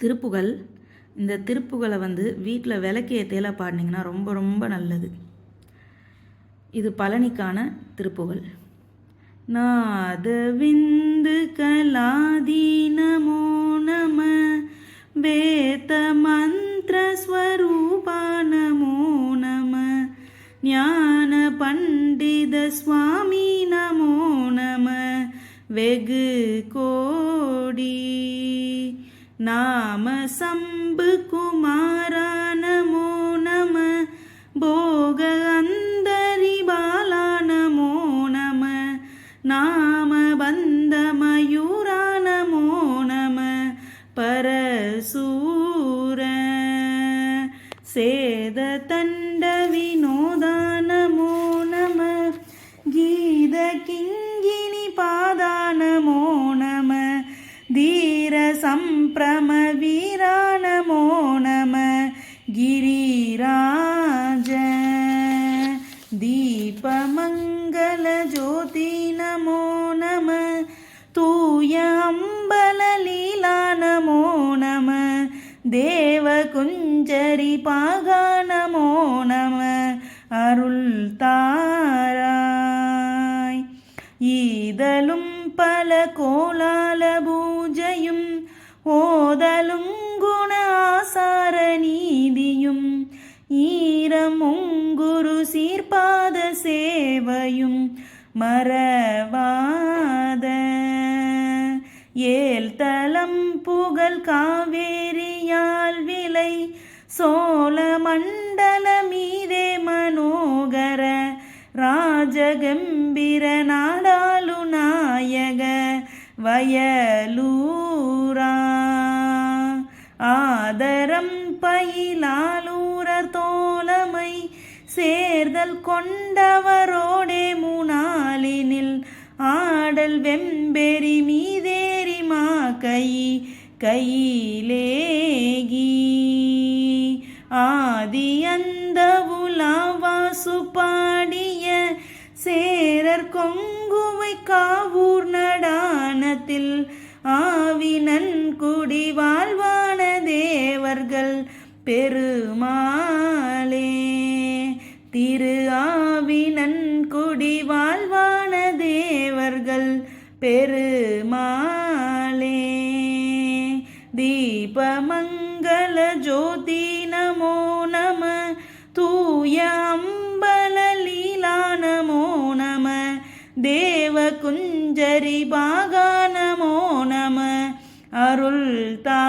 திருப்புகள் இந்த திருப்புகளை வந்து வீட்டில் விளக்கு பாடினீங்கன்னா ரொம்ப ரொம்ப நல்லது. இது பழனிக்கான திருப்புகள். நாதவிந்து விந்து நமோ நம வேத மந்திர ஸ்வரூபா நமோ நம ஞான பண்டித சுவாமி நமோ நம வெகு கோடி நாம சம்பு குமாரா நமோ நம போக அந்தரி பாலா நமோ நம நாம பந்த மயூரா நமோ சம்பிரம வீரா நமோ நம गिरिराज दीपमङ्गलज्योति नमो नमः तूय अम्बललीला नमो नमः தேவகுஞ்சரி பாகா நமோ நம அருள் தாராய் ஓதலும் குணாசார நீதியும் ஈரம் உங்குரு சீர்பாத சேவையும் மறவாத. ஏல் தலம் புகழ் காவேரியால் விலை சோழ மண்டல மீதே மனோகர ராஜகம்பீர நாடாளு நாயக வயலூர் ஆதரம் பயிலாலூரர் தோழமை சேர்தல் கொண்டவரோடே மூனாலினில் ஆடல் வெம்பெரி மீதேறி மா கை கையிலேகி. ஆதி அந்த உலாவாசு பாடிய சேரர் கொங்குவை காவூர் நடானத்தில் ஆவினன் குடி வாழ்வான தேவர்கள் பெருமாளே திரு ஆவினன் குடி வாழ்வான தேவர்கள் பெருமாளே. தீபமங்கள ஜோதி நமோ நம தூய அம்பல லீலா நமோ நம தேவ குஞ்சரி பாகா நமோ நம அருள் தா